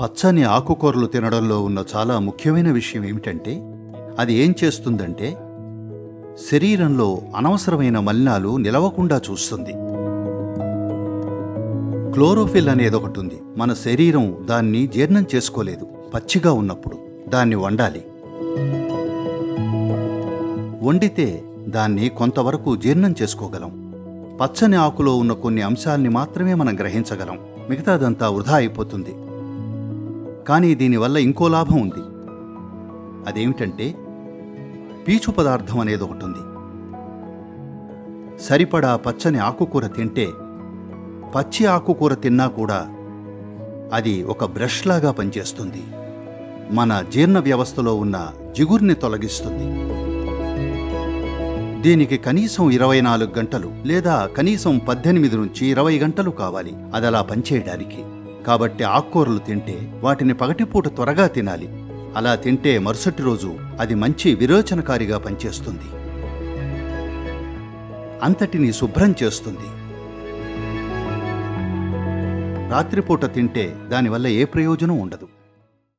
పచ్చని ఆకుకూరలు తినడంలో ఉన్న చాలా ముఖ్యమైన విషయం ఏమిటంటే అది ఏం చేస్తుందంటే శరీరంలో అనవసరమైన మలినాలు నిలవకుండా చూస్తుంది. క్లోరోఫిల్ అనేది ఒకటి ఉంది మన శరీరం దాన్ని జీర్ణం చేసుకోలేదు. పచ్చిగా ఉన్నప్పుడు దాన్ని వండాలి. వండితే దాన్ని కొంతవరకు జీర్ణం చేసుకోగలం. పచ్చని ఆకులో ఉన్న కొన్ని అంశాల్ని మాత్రమే మనం గ్రహించగలం. మిగతాదంతా వృధా అయిపోతుంది. కానీ దీనివల్ల ఇంకో లాభం ఉంది. అదేమిటంటే పీచు పదార్థం అనేది ఒకటి ఉంది. సరిపడా పచ్చని ఆకుకూర తింటే పచ్చి ఆకుకూర తిన్నా కూడా అది ఒక బ్రష్లాగా పనిచేస్తుంది. మన జీర్ణ వ్యవస్థలో ఉన్న జిగుర్ని తొలగిస్తుంది. దీనికి కనీసం ఇరవై నాలుగు గంటలు లేదా కనీసం పద్దెనిమిది నుంచి ఇరవై గంటలు కావాలి. అది అలా పనిచేయడానికి. కాబట్టి ఆకుకూరలు తింటే వాటిని పగటిపూట త్వరగా తినాలి. అలా తింటే మరుసటి రోజు అది మంచి విరోచనకారిగా పనిచేస్తుంది. అంతటిని శుభ్రం చేస్తుంది. రాత్రిపూట తింటే దానివల్ల ఏ ప్రయోజనం ఉండదు.